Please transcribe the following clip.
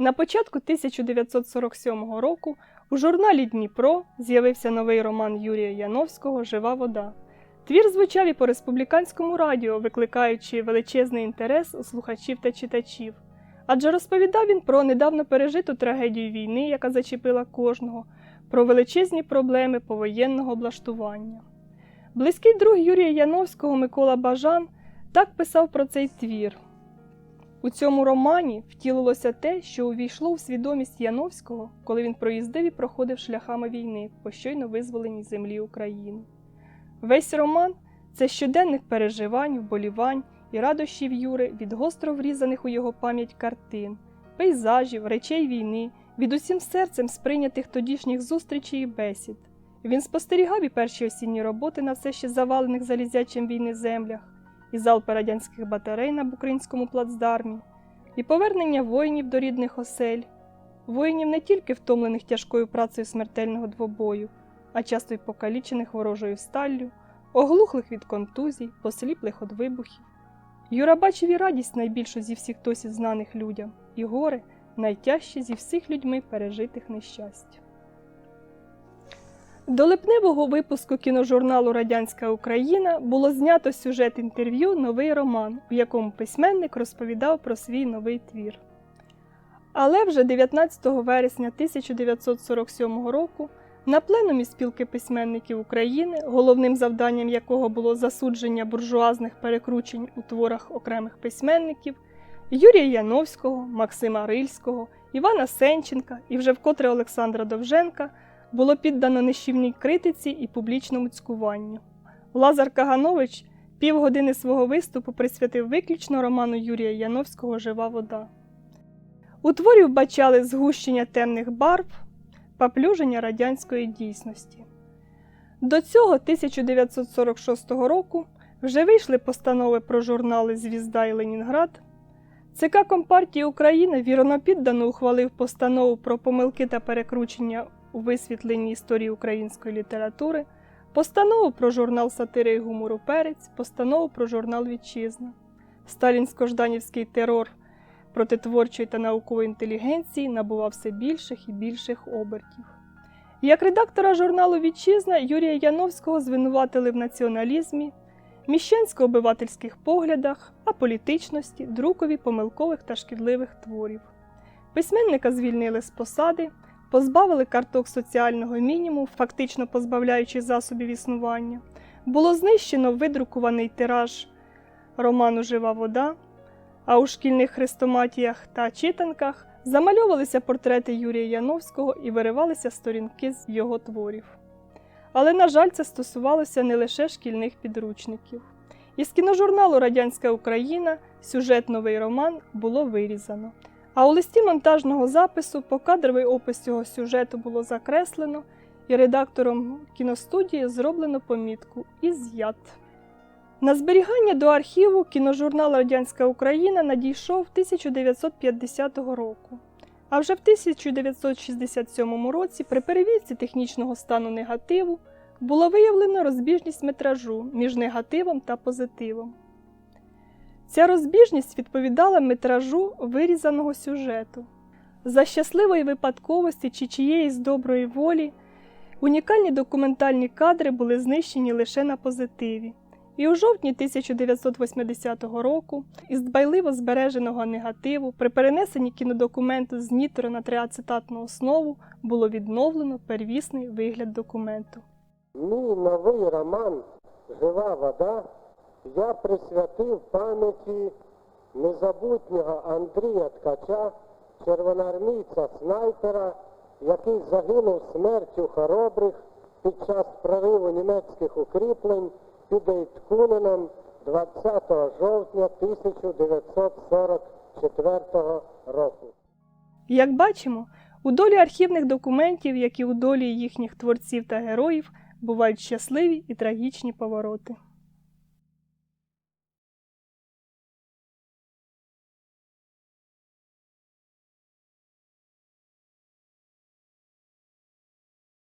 На початку 1947 року у журналі Дніпро з'явився новий роман Юрія Яновського Жива вода. Твір звучав і по республіканському радіо, викликаючи величезний інтерес у слухачів та читачів. Адже розповідав він про недавно пережиту трагедію війни, яка зачепила кожного, про величезні проблеми повоєнного облаштування. Близький друг Юрія Яновського Микола Бажан так писав про цей твір. У цьому романі втілилося те, що увійшло в свідомість Яновського, коли він проїздив і проходив шляхами війни по щойно визволеній землі України. Весь роман це щоденних переживань, вболівань і радощів Юри від гостро врізаних у його пам'ять картин, пейзажів, речей війни, від усім серцем сприйнятих тодішніх зустрічей і бесід. Він спостерігав і перші осінні роботи на все ще завалених залізячим війни землях, і залпи радянських батарей на Букринському плацдармі, і повернення воїнів до рідних осель, воїнів не тільки втомлених тяжкою працею смертельного двобою, а часто й покалічених ворожою сталлю, оглухлих від контузій, посліплих від вибухів. Юра бачив і радість найбільшу зі всіх досі знаних людям, і горе найтяжче зі всіх людьми пережитих нещастя. До липневого випуску кіножурналу Радянська Україна було знято сюжет інтерв'ю Новий роман, у якому письменник розповідав про свій новий твір. Але вже 19 вересня 1947 року на пленумі спілки письменників України, головним завданням якого було засудження буржуазних перекручень у творах окремих письменників, Юрія Яновського, Максима Рильського, Івана Сенченка і вже вкотре Олександра Довженка було піддано нищівній критиці і публічному цькуванню. Лазар Каганович півгодини свого виступу присвятив виключно роману Юрія Яновського Жива вода. У творі вбачали згущення темних барв, поплюження радянської дійсності. До цього 1946 року вже вийшли постанови про журнали Звізда і Ленінград. ЦК Компартії України віронопіддано ухвалив постанову про помилки та перекручення у висвітленні історії української літератури, постанову про журнал сатири і гумору Перець, постанову про журнал Вітчизна. Сталінсько-жданівський терор проти творчої та наукової інтелігенції набував все більших і більших обертів. Як редактора журналу Вітчизна Юрія Яновського звинуватили в націоналізмі, міщансько-обивательських поглядах, аполітичності, друкові помилкових та шкідливих творів. Письменника звільнили з посади, позбавили карток соціального мінімуму, фактично позбавляючи засобів існування. Було знищено видрукуваний тираж роману Жива вода, а у шкільних хрестоматіях та читанках замальовувалися портрети Юрія Яновського і виривалися сторінки з його творів. Але, на жаль, це стосувалося не лише шкільних підручників. Із кіножурналу Радянська Україна сюжет новий роман було вирізано. А у листі монтажного запису покадровий опис цього сюжету було закреслено, і редактором кіностудії зроблено помітку «Із'ят». На зберігання до архіву кіножурнал Радянська Україна надійшов 1950 року. А вже в 1967 році при перевірці технічного стану негативу було виявлено розбіжність метражу між негативом та позитивом. Ця розбіжність відповідала метражу вирізаного сюжету. За щасливої випадковості чи чиєїсь доброї волі унікальні документальні кадри були знищені лише на позитиві. І у жовтні 1980 року із дбайливо збереженого негативу при перенесенні кінодокументу з нітро на триацетатну основу було відновлено первісний вигляд документу. Мій новий роман Жива вода я присвятив пам'яті незабутнього Андрія Ткача, червоноармійця снайпера, який загинув смертю хоробрих під час прориву німецьких укріплень під Eytkуненом 20 жовтня 1944 року. Як бачимо, у долі архівних документів, як і у долі їхніх творців та героїв, бувають щасливі і трагічні повороти.